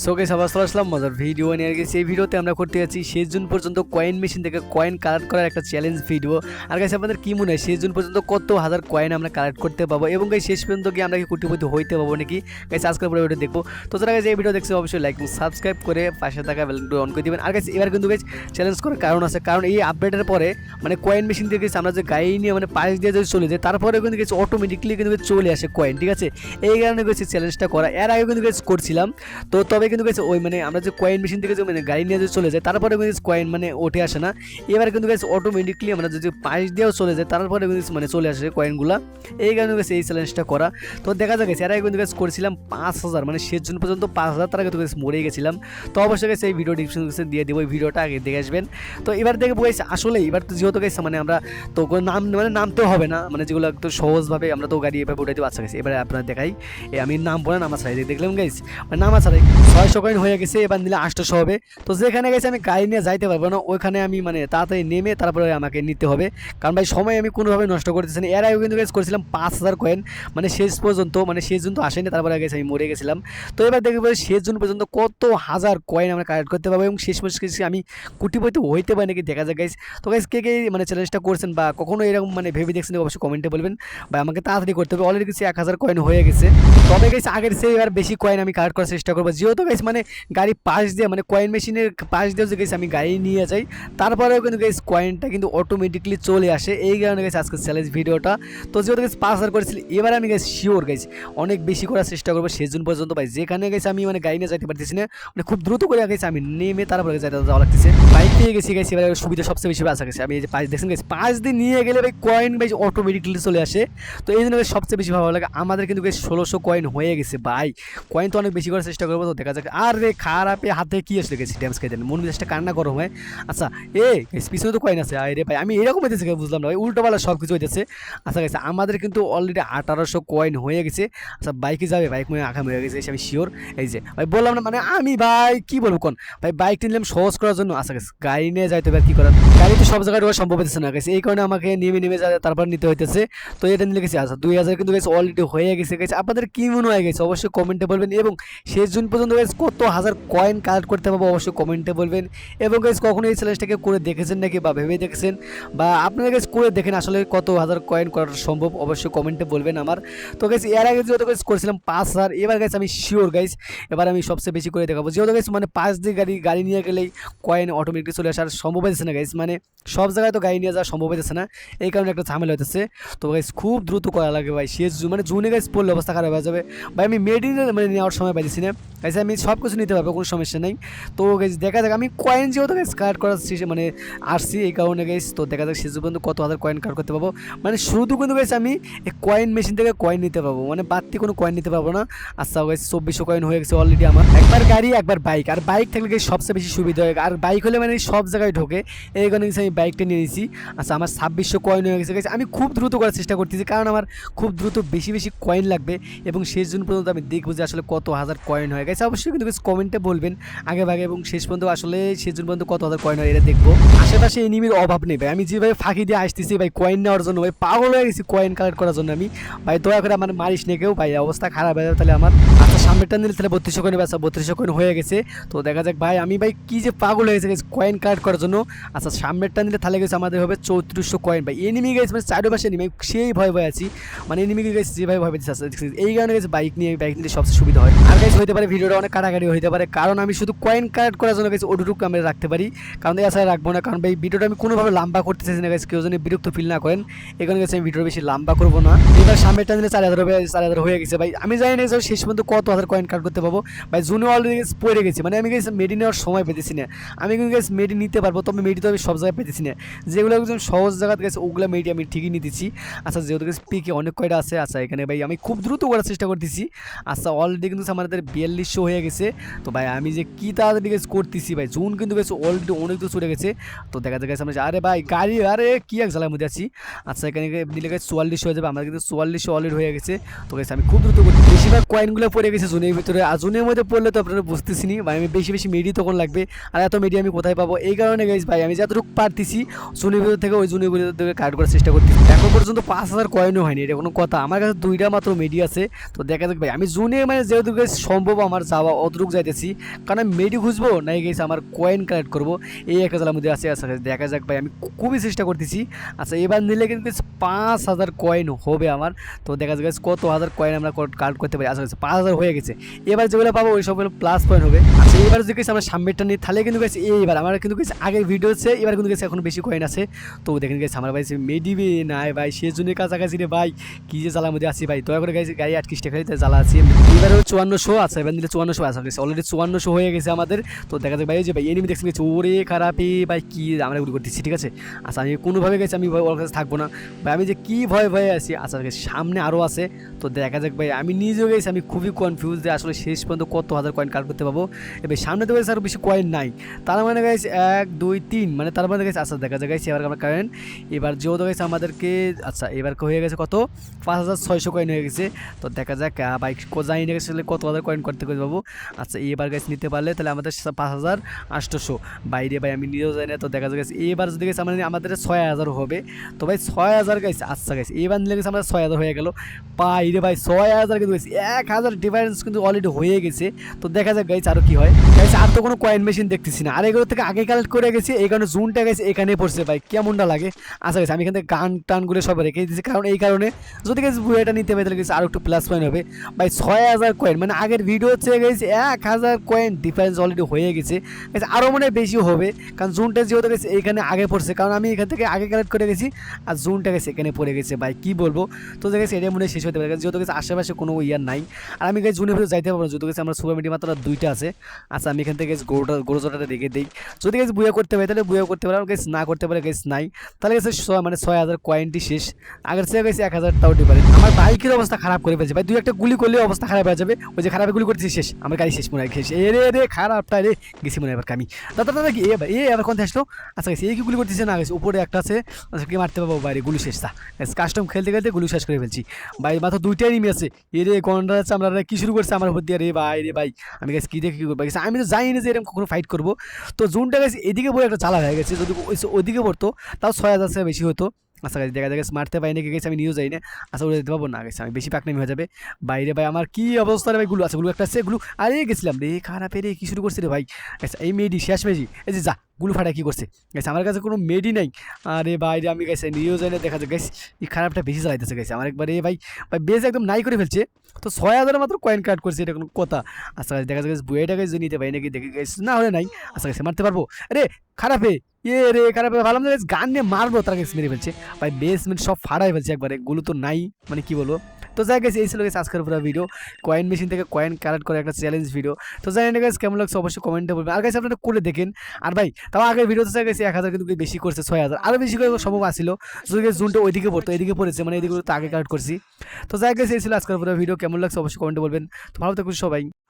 সোকে সবাই আসলাম, মজার ভিডিও নিয়ে। আর গেছি এই ভিডিওতে আমরা করতে যাচ্ছি, শেষ জুন পর্যন্ত কয়েন মেশিন থেকে কয়েন কালেক্ট করার একটা চ্যালেঞ্জ ভিডিও আর গাইছে আপনাদের কী মনে হয়, শেষ জুন পর্যন্ত কত হাজার কয়েন আমরা কালেক্ট করতে পাবো? এবং গাই শেষ পর্যন্ত কি আমরা কি কোটিপতি হইতে পাবো নাকি? গাইছে আজকের পরে ভিডিও দেখব। তো যারা গাইছে এই ভিডিও দেখছে, অবশ্যই লাইক সাবস্ক্রাইব করে পাশে থাকা বেলটা অন করে দিবেন। আর গাইছে এবার কিন্তু গাইছে চ্যালেঞ্জ করার কারণ আছে। কারণ এই আপডেটের পরে মানে কয়েন মেশিন থেকে গেছে আমরা যে গাড়ি নিয়ে মানে পাশ দিয়ে যদি চলে যায় তারপরে কিন্তু গেছে অটোমেটিকলি কিন্তু চলে আসে কয়েন ঠিক আছে? এই কারণে গেছে চ্যালেঞ্জটা করা। এর আগে কিন্তু গেছে করছিলাম। তো তবে কিন্তু গেছে ওই মানে আমরা যে কয়েন মেশিন থেকে যে মানে গাড়ি নিয়ে চলে যায় তারপরে কিন্তু কয়েন মানে ওঠে আসে না। এবার কিন্তু গেছে অটোমেটিকলি আমরা যদি পাশ দিয়েও চলে যায় তারপরে কিন্তু মানে চলে আসে কয়েনগুলো এই কারণে গেছে এই চ্যালেঞ্জটা করা। তো দেখা যাক গেছে এর আগে কিন্তু গেছে করেছিলাম পাঁচ হাজার মানে শেষ জুন পর্যন্ত পাঁচ হাজার, তার আগে তো গেছে মরে গেছিলাম। তো অবশ্যই গেছে এই ভিডিও ডিসক্রিপশন দিয়ে দেবো, এই ভিডিওটা আগে দেখে আসবেন। তো এবার দেখে গেছে আসলে, এবার তো যেহেতু গেছে মানে আমরা তো নাম মানে নামতেও হবে না মানে যেগুলো একটু সহজভাবে আমরা তো গাড়ি এভাবে উঠে দেবো। আচ্ছা গেছে এবারে আপনারা দেখাই। আমি নাম বলে নামা ছাড়াই দেখলাম গাইস মানে নামা ছাড়াই ছয়শো কয়েন হয়ে গেছে, এবার নিলে আটশোশো হবে। তো যেখানে গেছে আমি গাড়ি নিয়ে যাইতে পারব না, ওইখানে আমি মানে তাড়াতাড়ি নেমে তারপরে আমাকে নিতে হবে। কারণ ভাই, সময় আমি কোনোভাবে নষ্ট করতেছি না। এর আগে কিন্তু গেছে করেছিলাম পাঁচ হাজার কয়েন মানে শেষ পর্যন্ত মানে শেষ জুন তো আসেনি, তারপরে গেছে আমি মরে গেছিলাম। তো এবার দেখব শেষ জুন পর্যন্ত কত হাজার কয়েন আমরা কালেক্ট করতে পারব এবং শেষ পর্যন্ত আমি কুটিপতি হইতে পারি নাকি দেখা যায় গাইস তো গাইস কে কে মানে চ্যালেঞ্জটা করছেন বা কখনো এরকম মানে ভেবে দেখছেন অবশ্যই কমেন্টে বলবেন বা আমাকে তাড়াতাড়ি করতে হবে। অলরেডি গেছি এক হাজার কয়েন হয়ে গেছে। তবে গেছে আগের সেই এবার বেশি কয়েন আমি কালেক্ট করার চেষ্টা করব। যেহেতু গেছে মানে গাড়ি পাশ দিয়ে মানে কয়েন মেশিনের পাশ দিয়ে যে গেছে আমি গাড়ি নিয়ে যাই, তারপরেও কিন্তু গেছে কয়েনটা কিন্তু অটোমেটিকলি চলে আসে। এই কারণে গেছে আজকে চ্যালেঞ্জ ভিডিওটা তো যেহেতু গেছে পাঁচ হাজার করেছিল, এবার আমি গেছি শিওর গেছি অনেক বেশি করার চেষ্টা করব শেষ জুন পর্যন্ত ভাই, যেখানে গেছে আমি মানে গাড়ি নিয়ে যাইতে পারতেছি না মানে খুব দ্রুত করে গেছি আমি নেমে তারপরে যাইতে যাওয়া লাগতেছে। বাইক নিয়ে গেছি গেছি এবার সুবিধা সবচেয়ে বেশি আসা গেছে আমি এই যে পাঁচ দেখছেন গেছি পাঁচ দিন নিয়ে গেলে ভাই কয়েন ভাই অটোমেটিকলি চলে আসে। তো এই জন্য সবচেয়ে বেশি ভালো লাগে। আমাদের কিন্তু বেশ ষোলোশো কয়েন হয়ে গেছে ভাই। কয়েন তো অনেক বেশি করার চেষ্টা করব, তো দেখা যাক। আর রে খারাপে হাতে কি আসলে গেছি ড্যামেজ খেয়ে দেন মন মেজাজটা কান্না গরম হয়। আচ্ছা এ পিছনে তো কয়েন আছে। আরে ভাই, আমি এরকম হইতেছে বুঝলাম না। ভাই উল্টোপালা সব কিছু হইতেছে। আচ্ছা গেছে আমাদের কিন্তু অলরেডি আঠারোশো কয়েন হয়ে গেছে। আচ্ছা বাইকে যাবে বাইক মনে আগামী হয়ে গেছে, আমি শিওর এই যে, ভাই, বললাম না মানে আমি ভাই, কি বলব কোন? ভাই বাইক নিলাম সহজ করার জন্য। আচ্ছা গেছে গাড়ি নিয়ে যাইতে হবে আর কি করার? গাড়ি তো সব জায়গায় ঢোকা সম্ভব হইতেছে না গেছে এই কারণে আমাকে নেমে নেমে যা তারপর নিতে হইতেছে। তো এটা নিলে গেছে আচ্ছা দুই হাজার কিন্তু গেছে অলরেডি হয়ে গেছে গেছে আপনাদের কি মনে হয়ে গেছে অবশ্যই কমেন্টে বলবেন এবং শেষ জুন পর্যন্ত গেছে কত হাজার কয়েন কালেক্ট করতে পারব অবশ্যই কমেন্টে বলবেন। এবং গেছে কখনো এই চ্যালেঞ্জটাকে করে দেখেছেন নাকি বা ভেবে দেখেছেন? বা আপনারা গেছে করে দেখেন আসলে কত হাজার কয়েন করা সম্ভব, অবশ্যই কমেন্টে বলবেন আমার। তো গেছে এর আগে যেহেতু গেছে করেছিলাম পাঁচ হাজার, এবার গেছে আমি শিওর গাইস এবার আমি সবচেয়ে বেশি করে দেখাবো। যেহেতু গেছে মানে পাঁচ দিয়ে গাড়ি গাড়ি নিয়ে গেলেই কয়েন অটোমেটিক চলে আসার সম্ভব হয়েছে না গাইস মানে সব জায়গায় তো গাড়ি নিয়ে যাওয়া সম্ভব হইতেছে না, এই কারণে একটা ঝামেলা হইতেছে। তো গাইস খুব দ্রুত করা লাগে ভাই, শেষ মানে জুনে গাইস পড়লে অবস্থা খারাপ হয়ে যাবে। ভাই আমি মেডিনে মানে নেওয়ার সময় পাইছি না। গাইস আমি সব কিছু নিতে পারব, কোনো সমস্যা নেই। তো গেছি দেখা যাক, আমি কয়েন যেহেতু গাইস কার্ড করার শেষে মানে আসছি, এই কারণে গাইস তো দেখা যাক শেষ পর্যন্ত কত হাজার কয়েন কার্ড করতে পারব। মানে শুধু কিন্তু গাইস আমি এই কয়েন মেশিন থেকে কয়েন নিতে পারব মানে বাড়তি কোনো কয়েন নিতে পারব না। আচ্ছা গাইস চব্বিশশো কয়েন হয়ে গেছে অলরেডি আমার। একবার গাড়ি, একবার বাইক আর বাইক থাকলে গাইস সবচেয়ে বেশি সুবিধা হয়। আর বাইক হলে মানে সব জায়গায় ঢোকে। এই কারণে গাইস আমি বাইকটা নিয়ে নিয়েছি আচ্ছা আমার ছাব্বিশশো কয়েন হয়ে গেছে গাইস আমি খুব দ্রুত করার চেষ্টা করতেছি, কারণ আমার খুব দ্রুত বেশি বেশি কয়েন লাগবে। এবং শেষ জুন পর্যন্ত আমি দেখব যে আসলে কত হাজার কয়েন হয়ে। গেছে অবশ্যই কিন্তু বেশ কমেন্টে বলবেন। আগে ভাগে এবং শেষ পর্যন্ত আসলে শেষ পর্যন্ত কত হাজার কয়েন হয় এটা দেখব। আশেপাশে এনিমির অভাব নেই ভাই। আমি যেভাবে ফাঁকি দিয়ে আসতেছি ভাই কয়েন নেওয়ার জন্য ভাই, পাগল হয়ে গেছি কয়েন কালেক্ট করার জন্য আমি। ভাই, দয়া করে আমার মারিস নে কেউ। ভাই, অবস্থা খারাপ হয়ে যাবে তাহলে আমার আচ্ছা সামনেরটা নিলে তাহলে বত্রিশশো কয়েন বেসা বত্রিশশো কয়েন হয়ে গেছে। তো দেখা যাক ভাই, আমি ভাই কি যে পাগল হয়ে গেছে কয়েন কালেক্ট করার জন্য। আচ্ছা সামনেরটা নিলে তাহলে গেছে আমাদের হবে চৌত্রিশশো কয়েন ভাই। এনিমি গেছে মানে চারপাশে এনিমি সেই ভয় ভয় আছি। মানে এনিমিকে গেছে যেভাবে ভয় পেয়েছে এই কারণে গেছে বাইক নিয়ে বাইক নিলে সবচেয়ে সুবিধা হয়। আর গাইজ হতে পারে ভিডিওটা অনেক কাটাকাটি হতে পারে। কারণ আমি শুধু কয়েন কালেক্ট করার জন্য গেছে ওটুকু আমি রাখতে পারি। কারণ এই আশায় রাখব না, কারণ ভাই ভিডিওটা আমি কোনোভাবে লম্বা করতে চাইছি না গেছে কেউ যেন বিরক্ত ফিল না করেন এখানে গেছে আমি ভিডিও বেশি লম্বা করব না। এবার সামনেরটা নিলে চার হাজার চার হাজার হয়ে গেছে। ভাই, আমি জানি না যে শেষ পর্যন্ত কত হাজার কয়েন কাট করতে পারব ভাই জুনে অলরেডি পড়ে গেছি। মানে আমি গেছি মেডি নেওয়ার সময় পেতেছি না। আমি কিন্তু গেছি মেডি নিতে পারব, তবে মেডি তো আমি সব জায়গায় পেতেছি না। যেগুলো একদম সহজ জায়গাতে গেছে ওগুলো মেডি আমি ঠিকই নিতেছি। আচ্ছা যেহেতু গেছে পিকে অনেক কয়টা আছে আচ্ছা এখানে ভাই আমি খুব দ্রুত করার চেষ্টা করতেছি। আচ্ছা অলরেডি কিন্তু আমাদের বিয়াল্লিশশো হয়ে গেছে। তো ভাই, আমি যে কী তাড়াতাড়ি গেছে করতেছি ভাই, জুন কিন্তু গেছে অলরেডি অনেক দূর চলে গেছে। তো দেখা যায় গেছে আমরা আরে ভাই, গাড়ি, আরে কি এক জ্বালার মধ্যে আছি। আচ্ছা এখানে দিলে গেছে চুয়াল্লিশ হয়ে যাবে আমার কিন্তু চুয়াল্লিশশো অলরেডি হয়ে গেছে। তো গেছে আমি খুব দ্রুত করছি বেশিরভাগ কয়েনগুলো পড়ে গেছে জুনের ভিতরে। আর জুনের মধ্যে পড়লে তো আপনারা বুঝতেছি নি ভাই, আমি বেশি বেশি মেডি তখন লাগবে। আর এত মেডি আমি কোথায় পাবো? এই কারণে গেছি ভাই, আমি যতটুকু পারতেছি, জুনের ভিতর থেকে ওই জুনের ভিতর থেকে কাট করার চেষ্টা করতেছি। এখন পর্যন্ত পাঁচ হাজার কয়েনও হয়নি, এটা কোনো কথা। আমার কাছে দুইটা মাত্র মেডি আছে। তো দেখা যাক ভাই, আমি জুনে মানে যেহেতু সম্ভব আমার যাওয়া বাবা অতটুক যাইতেছি। কারণ আমি মেডি খুঁজবো, নাই গেছে আমার কয়েন কালেক্ট করব। এই একটা জ্বালার মধ্যে আছে আচ্ছা দেখা যাক ভাই, আমি খুবই চেষ্টা করতেছি। আচ্ছা এবার নিলে কিন্তু পাঁচ হাজার কয়েন হবে আমার। তো দেখা যাক কত হাজার কয়েন আমরা কালেক্ট করতে পারি। আচ্ছা পাঁচ হাজার হয়ে গেছে। এবার যেগুলো পাবো, ওই সবগুলো প্লাস পয়েন্ট হবে। আচ্ছা এবার যদি গেছে আমরা সামনেরটা নিই, তাহলে কিন্তু গেছে এইবার আমার কিন্তু গেছে আগের ভিডিও হচ্ছে, এবার কিন্তু গেছে এখন বেশি কয়েন আছে। তো দেখেন গেছে আমার ভাই মেডিবে নাই ভাই সেজনের কাছাকাছি রে ভাই। কি যে জ্বালার মধ্যে আছি ভাই, দয়া করে গাড়ি গাড়ি আটকিস টাকা জ্বালা আছি। এবার চুয়ান্নশো আছে এবার নিলে চুয়ান্নশো আসা গেছে অলরেডি চুয়ান্নশো হয়ে গেছে আমাদের। তো দেখা যাক ভাই যে ভাই এনিমি দেখছি ওরে খারাপই ভাই, কি আমরা এগুলো করতেছি, ঠিক আছে? আচ্ছা আমি কোনোভাবে গেছি, আমি ওর কাছে থাকব না। ভাই, আমি যে কি ভয় ভয়ে আছি আচ্ছা সামনে আরও আছে। তো দেখা যাক ভাই, আমি নিজেও গেছি, আমি খুবই কনফিউজ যে আসলে শেষ পর্যন্ত কত হাজার কয়েন কাট করতে পারব এবার সামনে তো গেছে আরও বেশি কয়েন নাই। তার মানে গেছে এক, দুই, তিন মানে তার মানে গেছে আচ্ছা দেখা যাক গেছে এবার আমরা কয়েন এবার যেহেতু গেছে আমাদেরকে আচ্ছা এবার হয়ে গেছে কত? পাঁচ হাজার ছয়শো কয়েন হয়ে গেছে। তো দেখা যাক বাইক জানি না গেছে কত হাজার কয়েন করতে করে পাবো। আচ্ছা এবার গেছে নিতে পারলে তাহলে আমাদের পাঁচ হাজার আটশোশো বাইরে ভাই আমি নিজেও জানি না, তো দেখা গেছে এবার যদি গেছে আমাদের আমাদের ছয় হাজার হবে, তো ভাই ছয় হাজার গেছে আচ্ছা গেছে এবার নিলে গেছে আমাদের ছয় হাজার হয়ে গেল। বাইরে ভাই ছয় হাজার কিন্তু গেছে এক হাজার ডিফারেন্স কিন্তু অলরেডি হয়ে গেছে। তো দেখা যাক গাইছে আরও কি হয়। গাইছে আর তো কোনো কয়েন মেশিন দেখতেছি না। আর এগুলো থেকে আগে কালেক্ট করে গেছি, এই কারণে জুনটা গেছে এখানে পড়ছে ভাই, কেমনটা লাগে? আচ্ছা গেছে আমি এখান থেকে গান টানগুলো সব রেখে দিয়েছি, কারণ এই কারণে যদি গেছে বুয়েটা নিতে পারি তাহলে গেছে আরও একটু প্লাস পয়েন্ট হবে। ভাই ছয় হাজার কয়েন মানে আগের ভিডিও হচ্ছে গেছে এক হাজার কয়েন ডিফারেন্স অলরেডি হয়ে গেছে। গেছে আরও মনে হয় বেশি হবে, কারণ জুনটা যেহেতু গেছে এখানে আগে পড়ছে। কারণ আমি এখান থেকে আগে কালেক্ট করে গেছি, আর জুনটা গেছে, এখানে পড়ে গেছে। ভাই, কি বলব? তো গেছে, এটা মনে শেষ হতে পারে যেহেতু গেছে, আশেপাশে কোনো ইয়ার নাই। আর আমি গেছে জুনের ভিতরে যাইতে পারব যেহেতু গেছে, আমার সুপার মিডি মাত্র দুইটা আছে। আচ্ছা আমি এখান থেকে গেছে গরুটা গরু রেখে দিই। যদি গেছে বুয়া করতে পারি, তাহলে বুয়া করতে পারি, আর গেছে না করতে পারে, গেছে নাই। তাহলে গেছে মানে ছয় হাজার কয়েনটি শেষ। আগের চেয়ে গেছে এক হাজার টাও পারে আমার বাইকের অবস্থা খারাপ করে ফেলছে। ভাই, দুই একটা গুলি করলে অবস্থা খারাপ হয়ে যাবে। ওই যে খারাপ গুলি করতেছি, শেষ। আমার গাড়ি শেষ মনে হয় শেষ এ রে রে খারাপটা রে। গেছি মনে হয় এবার আমি দাদা দাদা কি এ ভাই, এ আবার কোন আসলো? আচ্ছা গেছে। এই কি গুলি করতেছে? না গেছে। উপরে একটা আছে। আচ্ছা কি মারতে পারব? বাইরে গুলি শেষ তা কাস্টম খেলতে খেলতে গুলি শেষ করে ফেলছি। ভাই মাথা দুইটাই নিমে আছে। এ রে গন্ডার আছে? আমরা কি শুরু করছে আমার উপর দিয়ে? রে ভাই রে ভাই। আমি গেছি কি দেখে কি করব? গেছে আমি তো জানি না যে এরকম কখনো ফাইট করব। তো জুনটা গেছে এদিকে বলে একটা চালা হয়ে গেছে। যদি ওই- ওইদিকে পড়তো তাও ছয় হাজার বেশি হতো। আচ্ছা গাছ দেখা দেখা মারতে পারি নাকি গেছে আমি নিয়েও যাই না। আচ্ছা উড়ে যেতে পারব না গেছে আমি বেশি পাকনামি হয়ে যাবে। বাইরে ভাই, আমার কী অবস্থা রে ভাই, গুলো? আছে গুলো একটা আছে, গুলো। আরে, গেছিলাম রে, খারাপ রে, কী শুরু করছে রে ভাই? আচ্ছা এই মেয়েটি শেষ মেজি এই যে, যা, গুলো ফাটা কী করছে? গেছে আমার কাছে কোনো মেডি নাই। আরে বাইরে আমি গেছে নিয়েও যাই না, দেখা যায় গেছে এই খারাপটা বেশি চালাইতেছে গেছে আমার একবারে ভাই ভাই বেশ একদম নাই করে ফেলছে। তো ছয় হাজার মাত্র কয়েন কাট করছে, এটা কোনো কথা। আচ্ছা দেখা যাচ্ছে বইটা গেছে নিতে পারি নাকি, দেখে গেছে না হলে নাই। আচ্ছা গেছে মারতে পারব? আরে, খারাপে। এ রে খারাপে ভালো না গান নিয়ে মারবো, তার কাছে মেরে ফেলছে। ভাই বেসমেন্ট সব ফাড়াই ফেলছে একবারে, গুলো তো নাই মানে কি বলব? তো যাই গেছে এই ছিল গেছে আজকের পুরো ভিডিও কয়েন মেশিন থেকে কয়েন কালেক্ট করে একটা চ্যালেঞ্জ ভিডিও তো জানি না গেছে কেমন লাগছে অবশ্যই কমেন্টে বলবেন। আর গেছে আপনারা করে দেখেন। আর ভাই, তাও আগের ভিডিওতে চাই গেছে এক হাজার কিন্তু বেশি করছে, ছয় হাজার। আরও বেশি করে সম্ভব আসছিল গেছে জুনটা ওইদিকে পড়তো, এদিকে পড়েছে মানে এদিকে তো আগে কালেক্ট করছি। তো যাই গেছে এই ছিল আজকের পুরো ভিডিও কেমন লাগছে অবশ্যই কমেন্টে বলবেন। তো ভালো থাকুন সবাই।